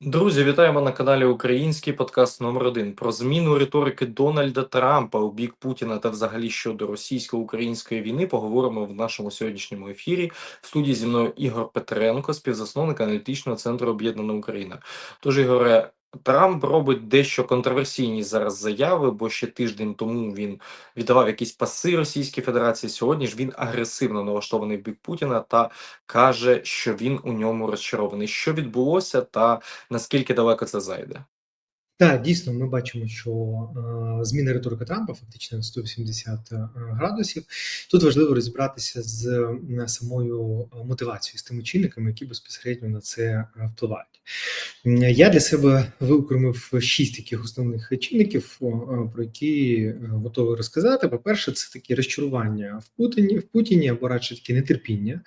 Друзі, вітаємо на каналі Український подкаст номер 1 про зміну риторики Дональда Трампа у бік Путіна та взагалі щодо російсько-української війни. Поговоримо в нашому сьогоднішньому ефірі. В студії зі мною Ігор Петренко, співзасновник аналітичного центру Об'єднана Україна. Тож, Ігоре, Трамп робить дещо контроверсійні зараз заяви, бо ще тиждень тому він віддавав якісь паси Російській Федерації. Сьогодні ж він агресивно налаштований в бік Путіна та каже, що він у ньому розчарований. Що відбулося, та наскільки далеко це зайде? Так, дійсно, ми бачимо, що е, зміна риторики Трампа фактично на 180 е, градусів. Тут важливо розібратися з е, самою мотивацією, з тими чинниками, які безпосередньо на це е, впливають. Я для себе виокремив шість таких основних чинників, про які готовий розказати. По-перше, це такі розчарування в Путіні, в Путіні або радше таке нетерпіння,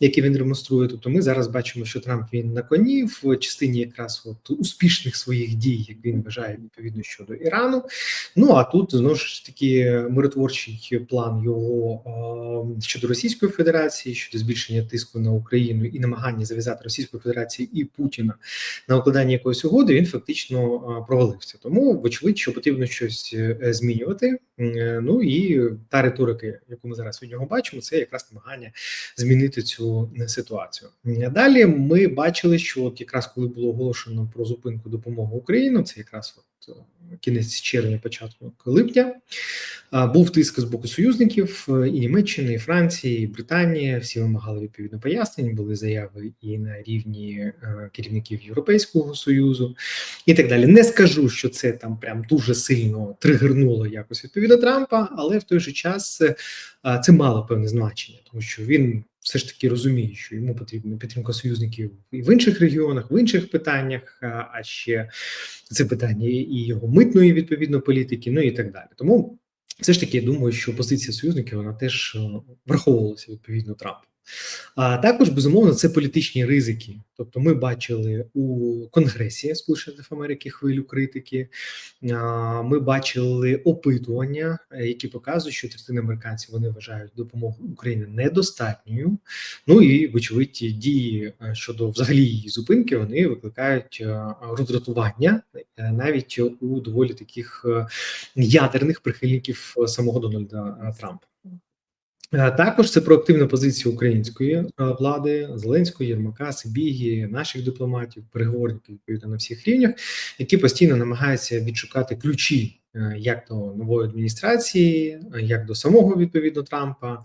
яке він демонструє. Тобто, ми зараз бачимо, що Трамп він на коні в частині якраз от успішних своїх дій, як вважає відповідно щодо Ірану. Ну а тут знову ж таки миротворчий план його щодо Російської Федерації, щодо збільшення тиску на Україну і намагання зав'язати Російську Федерацію і Путіна на укладання якоїсь угоди, він фактично провалився. Тому, вочевидь, що потрібно щось е, змінювати. Е, ну і та риторика, яку ми зараз від нього бачимо, це якраз намагання змінити цю е, ситуацію. Далі ми бачили, що от якраз коли було оголошено про зупинку допомоги Україні, це якраз от кінець червня, початку липня. Був тиск з боку союзників е, і Німеччини, і Франції, і Британії. Всі вимагали відповідно пояснень. Були заяви і на рівні е, керівників Європейського союзу і так далі. Не скажу, що це там прям дуже сильно тригернуло якось відповідно Трампа, але в той же час е, це мало певне значення, тому що він все ж таки розуміє, що йому потрібна підтримка союзників і в інших регіонах, в інших питаннях, а ще це питання і його митної відповідно політики, ну і так далі. Тому все ж таки я думаю, що позиція союзників вона теж е, враховувалася відповідно Трампу. А також безумовно це політичні ризики. Тобто, ми бачили у Конгресі Сполучених Америки хвилю критики. Ми бачили опитування, е, які показують, що третина американців вони вважають допомогу Україні недостатньою. Ну і вочевидь, дії е, щодо взагалі її зупинки вони викликають е, роздратування навіть у доволі таких ядерних прихильників самого Дональда Трампа. Е, також це проактивна позиція української е, влади, Зеленської, Єрмака, Сибігі, наших дипломатів, переговорників відповідно на всіх рівнях, які постійно намагаються відшукати ключі е, як до нової адміністрації, як до самого відповідно Трампа,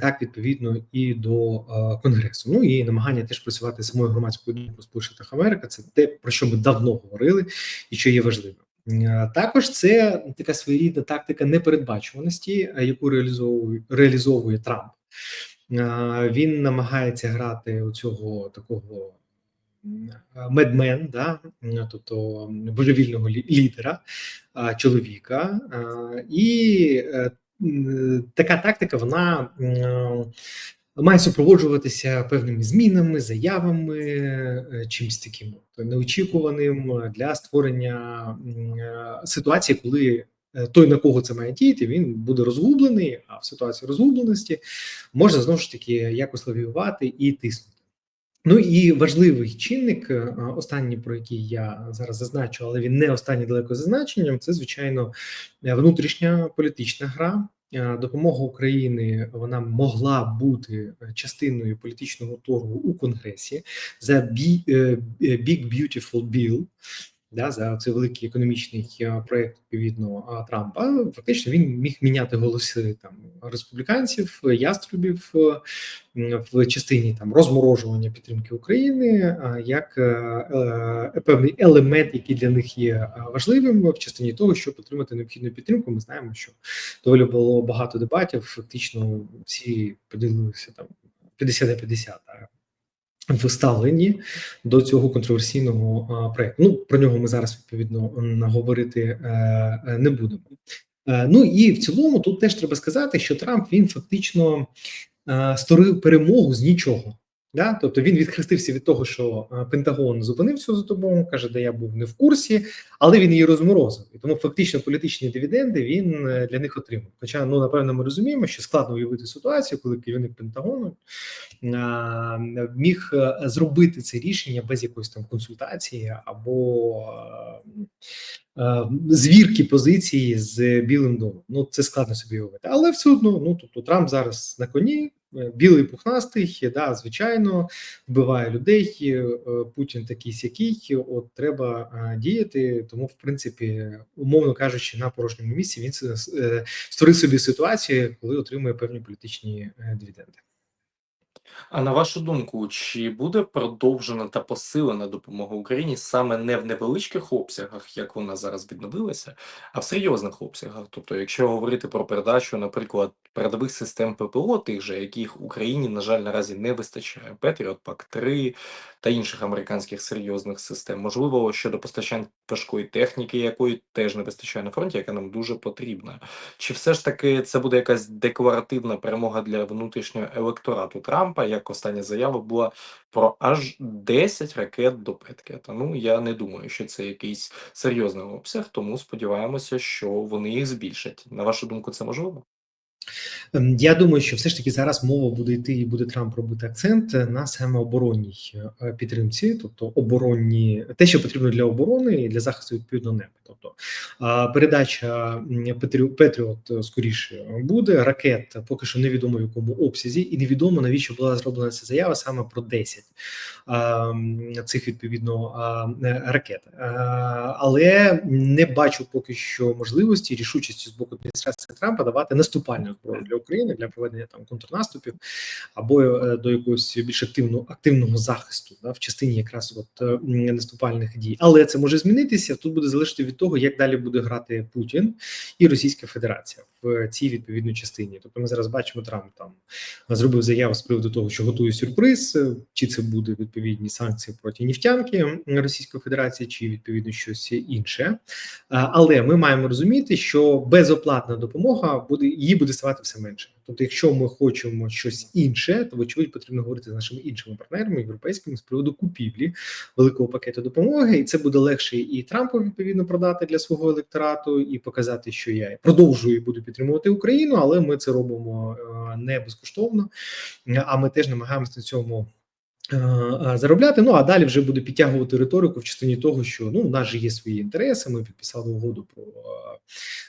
так відповідно і до конгресу. Ну і намагання теж працювати самою громадською думкою Сполучених Америка. Це те про що ми давно говорили, і що є важливим. Також це така своєрідна тактика непередбачуваності, яку реалізовує реалізовує Трамп. Він намагається грати у цього такого медмен, да, тобто божевільного лідера, чоловіка, і е, така тактика вона має супроводжуватися певними змінами, заявами, е, чимось таким неочікуваним для створення е, ситуації, коли е, той, на кого це має діяти, він буде розгублений. А в ситуації розгубленості можна знову ж таки якось лавіювати і тиснути. Ну і важливий чинник, останній про який я зараз зазначу, але він не останній далеко зазначенням. Це звичайно внутрішня політична гра. Е, допомога України вона могла бути е, частиною політичного торгу у Конгресі за е, Big Beautiful Bill, да, за цей великий економічний проект відповідно Трампа. Фактично він міг міняти голоси там республіканців, яструбів в частині там розморожування підтримки України, як е, е, певний елемент, який для них є важливим в частині того, щоб отримати необхідну підтримку. Ми знаємо, що доволі було багато дебатів. Фактично, всі поділилися там 50 на 50 вставлені до цього контроверсійного проекту. Ну про нього ми зараз відповідно говорити е, е, не будемо. Е, ну і в цілому тут теж треба сказати, що Трамп він фактично створив перемогу з нічого. Да? Тобто він відхрестився від того, що е, Пентагон зупинив цю допомогу, каже, де я був не в курсі, але він її розморозив. І тому фактично політичні дивіденди він е, для них отримав. Хоча, ну напевно, ми розуміємо, що складно уявити ситуацію, коли керівник Пентагону а, міг е, зробити це рішення без якоїсь там консультації або е, звірки позиції з Білим домом. Ну це складно собі уявити. Але все одно, ну тобто Трамп зараз на коні. Білий пухнастий, да, звичайно, вбиває людей. е, Путін такий сякий. От треба е, діяти. Тому, в принципі, умовно кажучи, на порожньому місці він е, створив собі ситуацію, коли отримує певні політичні дивіденди. А на вашу думку, чи буде продовжена та посилена допомога Україні саме не в невеличких обсягах, як вона зараз відновилася, а в серйозних обсягах? Тобто, якщо говорити про передачу, наприклад, передових систем ППО, тих же, яких Україні, на жаль, наразі не вистачає, Петріот, пак 3 та інших американських серйозних систем, можливо, щодо постачань важкої техніки, якої теж не вистачає на фронті, яка нам дуже потрібна. Чи все ж таки це буде якась декларативна перемога для внутрішнього електорату Трампа, як остання заява була про аж 10 ракет до Петкета? Ну я не думаю, що це якийсь серйозний обсяг, тому сподіваємося, що вони їх збільшать. На вашу думку, це можливо? Ем, Я думаю, що все ж таки зараз мова буде йти і буде Трамп робити акцент на саме оборонній е, підтримці, тобто оборонні те, що потрібно для оборони і для захисту відповідно неба. Тобто передача Петріот е, скоріше буде ракет, поки що невідомо в якому обсязі, і невідомо навіщо була зроблена ця заява саме про 10 цих відповідно е, ракет. Але не бачу поки що можливості рішучості з боку адміністрації Трампа давати наступальну зброю для України для проведення там контрнаступів або е, до якогось більш активного активного захисту да, в частині якраз от е, наступальних дій. Але це може змінитися. Тут буде залежати від того, як далі буде грати Путін і Російська Федерація в цій відповідній частині. Тобто, ми зараз бачимо, Трамп там зробив заяву з приводу того, що готує сюрприз, е, чи це буде відповідні санкції проти нефтянки Російської Федерації, чи відповідно щось інше. Але ми маємо розуміти, що безоплатна допомога буде її буде ставати все менше. Тобто, якщо ми хочемо щось інше, то вочевидь потрібно говорити з нашими іншими партнерами європейськими з приводу купівлі великого пакету допомоги, і це буде легше і Трампу відповідно продати для свого електорату і показати, що я продовжую і буду підтримувати Україну, але ми це робимо е, не безкоштовно. А ми теж намагаємося на цьому. Е, е, Заробляти, ну а далі вже буде підтягувати риторику в частині того, що ну у нас же є свої інтереси. Ми підписали угоду про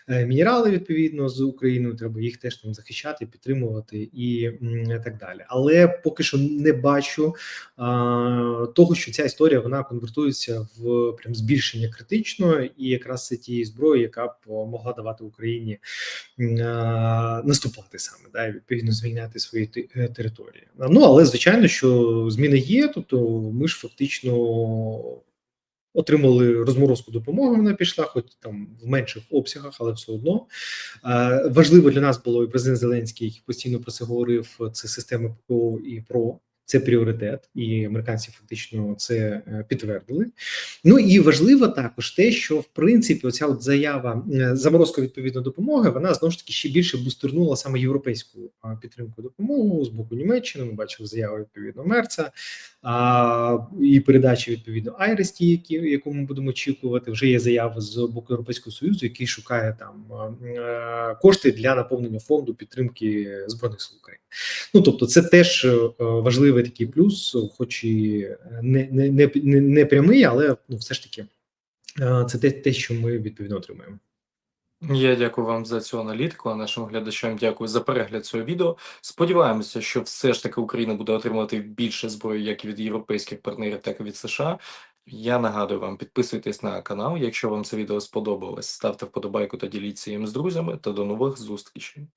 е, мінерали відповідно з Україною. Треба їх теж там захищати, підтримувати і так далі. Але поки що не бачу того, що ця історія вона конвертується в прям збільшення критично, і якраз це тієї зброї, яка б могла давати Україні наступати саме, да, і відповідно звільняти свої те- е, території. Ну але звичайно, що зміни є. Тобто, ми ж фактично отримали розморозку допомоги. Вона пішла, хоч там в менших обсягах, але все одно Е, важливо для нас було і президент Зеленський постійно про це говорив. Це системи ППО і ПРО. Це пріоритет, і американці фактично це е, підтвердили. Ну і важливо також те, що в принципі оця от заява е, заморозка відповідно допомоги, вона знову ж таки ще більше бустернула саме європейську підтримку допомогу з боку Німеччини. Ми бачили заяву відповідно Мерца а, і передачі відповідно Айресті, які яку ми будемо очікувати. Вже є заява з боку Європейського союзу, який шукає там е, кошти для наповнення фонду підтримки збройних сил України. Ну тобто, це теж е, важливий такий плюс, хоч і не, не, не, не, не прямий, але ну все ж таки е, це те, те, що ми відповідно отримуємо. Я дякую вам за цю аналітику. А нашим глядачам дякую за перегляд цього відео. Сподіваємося, що все ж таки Україна буде отримувати більше зброї як від європейських партнерів, так і від США. Я нагадую вам, підписуйтесь на канал. Якщо вам це відео сподобалось, ставте вподобайку та діліться їм з друзями. Та до нових зустрічей.